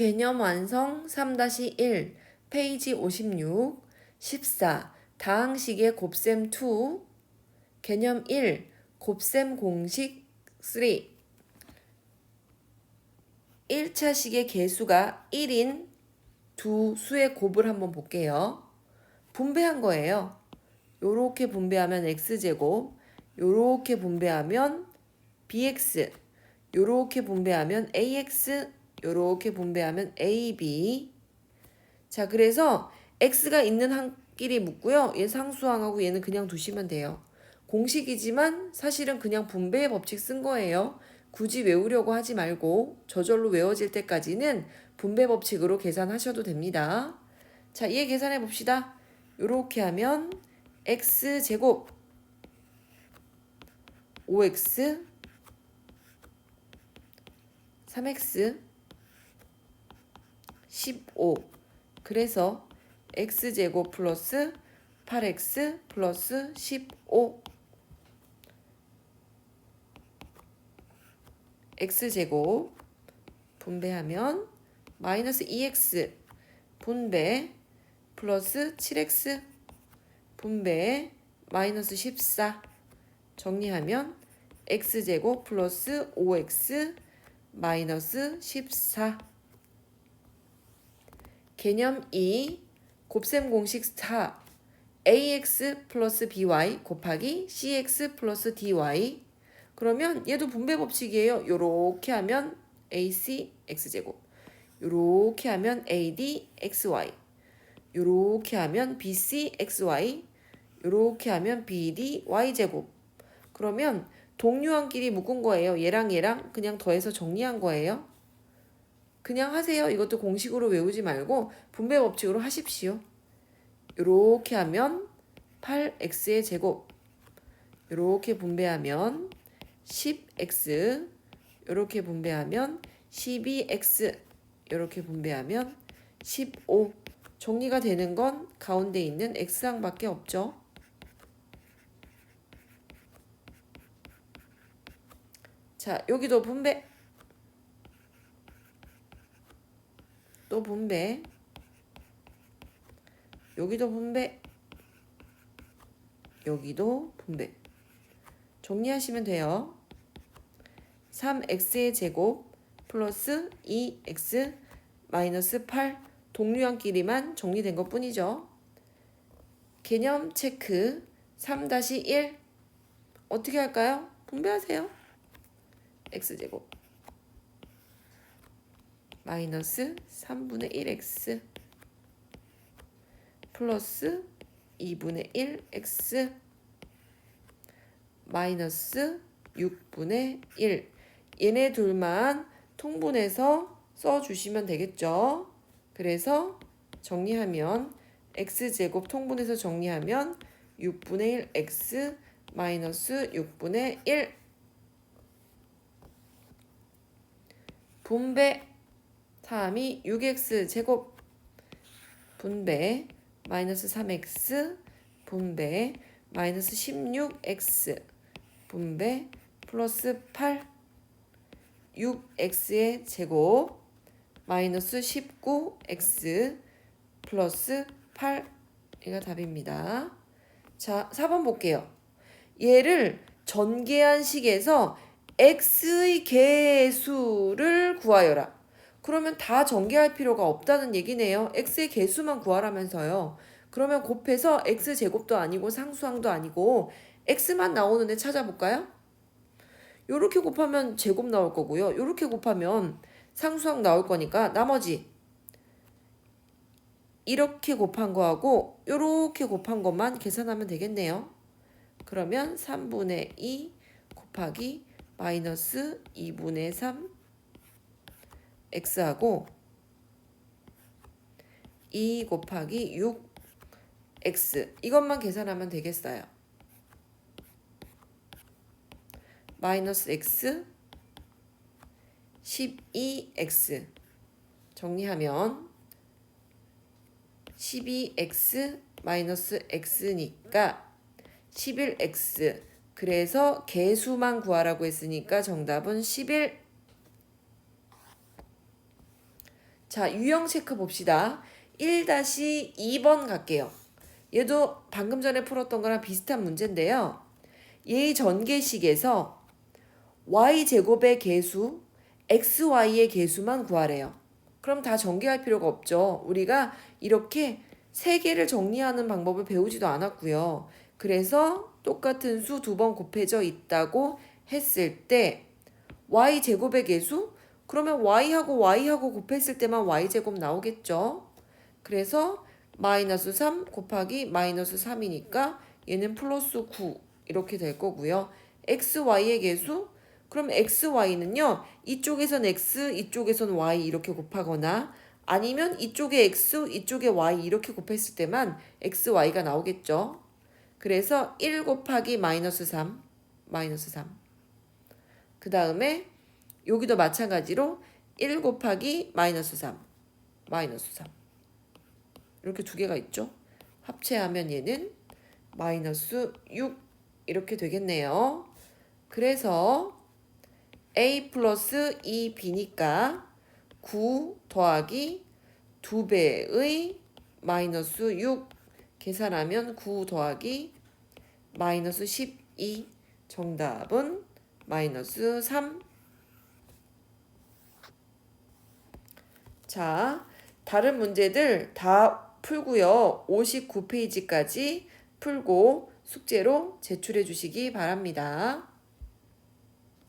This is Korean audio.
개념 완성 3-1 페이지 56 14 다항식의 곱셈 2 개념 1 곱셈 공식 3 1차식의 개수가 1인 두 수의 곱을 한번 볼게요. 분배한 거예요. 요렇게 분배하면 x제곱, 요렇게 분배하면 bx, 요렇게 분배하면 ax, 요렇게 분배하면 ab. 자, 그래서 x가 있는 한끼리 묶고요. 얘 상수항하고 얘는 그냥 두시면 돼요. 공식이지만 사실은 그냥 분배의 법칙 쓴 거예요. 굳이 외우려고 하지 말고 저절로 외워질 때까지는 분배 법칙으로 계산하셔도 됩니다. 자, 얘 계산해 봅시다. 요렇게 하면 x 제곱 5x 3x 15 그래서 x제곱 플러스 8x 플러스 15 x제곱 분배하면 마이너스 2x 분배 플러스 7x 분배 마이너스 14 정리하면 x제곱 플러스 5x 마이너스 14 개념 2 곱셈 공식 4 ax 플러스 by 곱하기 cx 플러스 dy 그러면 얘도 분배 법칙이에요. 요렇게 하면 ac x제곱 요렇게 하면 ad xy 요렇게 하면 bc xy 요렇게 하면 bd y제곱 그러면 동류한끼리 묶은 거예요. 얘랑 얘랑 그냥 더해서 정리한 거예요. 그냥 하세요. 이것도 공식으로 외우지 말고 분배 법칙으로 하십시오. 요렇게 하면 8x의 제곱 요렇게 분배하면 10x 요렇게 분배하면 12x 요렇게 분배하면 15 정리가 되는 건 가운데 있는 x항밖에 없죠. 자, 여기도 분배. 또 분배. 여기도 분배. 여기도 분배. 정리하시면 돼요. 3x의 제곱 플러스 2x 마이너스 8 동류한끼리만 정리된 것 뿐이죠. 개념 체크 3-1 어떻게 할까요? 분배하세요. x제곱 마이너스 3분의 1x 플러스 2분의 1x 마이너스 6분의 1 얘네 둘만 통분해서 써주시면 되겠죠. 그래서 정리하면 x제곱 통분해서 정리하면 6분의 1 x 마이너스 6분의 1 분배 3이 6x 제곱 분배 마이너스 3x 분배 마이너스 16x 분배 플러스 8 6x의 제곱 마이너스 19x 플러스 8 이가 답입니다. 자, 4번 볼게요. 얘를 전개한 식에서 x의 개수를 구하여라. 그러면 다 전개할 필요가 없다는 얘기네요. x의 개수만 구하라면서요. 그러면 곱해서 x 제곱도 아니고 상수항도 아니고 x만 나오는데 찾아볼까요? 요렇게 곱하면 제곱 나올 거고요. 요렇게 곱하면 상수항 나올 거니까 나머지 이렇게 곱한 거하고 요렇게 곱한 것만 계산하면 되겠네요. 그러면 3분의 2 곱하기 마이너스 2분의 3 x하고 2 곱하기 6 x. 이것만 계산하면 되겠어요. 마이너스 x 12x 정리하면 12x 마이너스 x니까 11x 그래서 개수만 구하라고 했으니까 정답은 11 자, 유형 체크 봅시다. 1-2번 갈게요. 얘도 방금 전에 풀었던 거랑 비슷한 문제인데요. 얘의 전개식에서 y제곱의 개수, xy의 개수만 구하래요. 그럼 다 전개할 필요가 없죠. 우리가 이렇게 세 개를 정리하는 방법을 배우지도 않았고요. 그래서 똑같은 수 두 번 곱해져 있다고 했을 때 y제곱의 개수? 그러면 y하고 y하고 곱했을 때만 y제곱 나오겠죠. 그래서 마이너스 3 곱하기 마이너스 3이니까 얘는 플러스 9 이렇게 될 거고요. xy의 개수? 그럼 xy는요. 이쪽에선 x, 이쪽에선 y 이렇게 곱하거나 아니면 이쪽에 x, 이쪽에 y 이렇게 곱했을 때만 xy가 나오겠죠. 그래서 1 곱하기 마이너스 3, 마이너스 3. 그 다음에 여기도 마찬가지로 1 곱하기 마이너스 3, 마이너스 3. 이렇게 두 개가 있죠. 합체하면 얘는 마이너스 6 이렇게 되겠네요. 그래서 a 플러스 2b니까 9 더하기 2배의 마이너스 6 계산하면 9 더하기 마이너스 12 정답은 마이너스 3 자, 다른 문제들 다 풀고요. 59페이지까지 풀고 숙제로 제출해 주시기 바랍니다.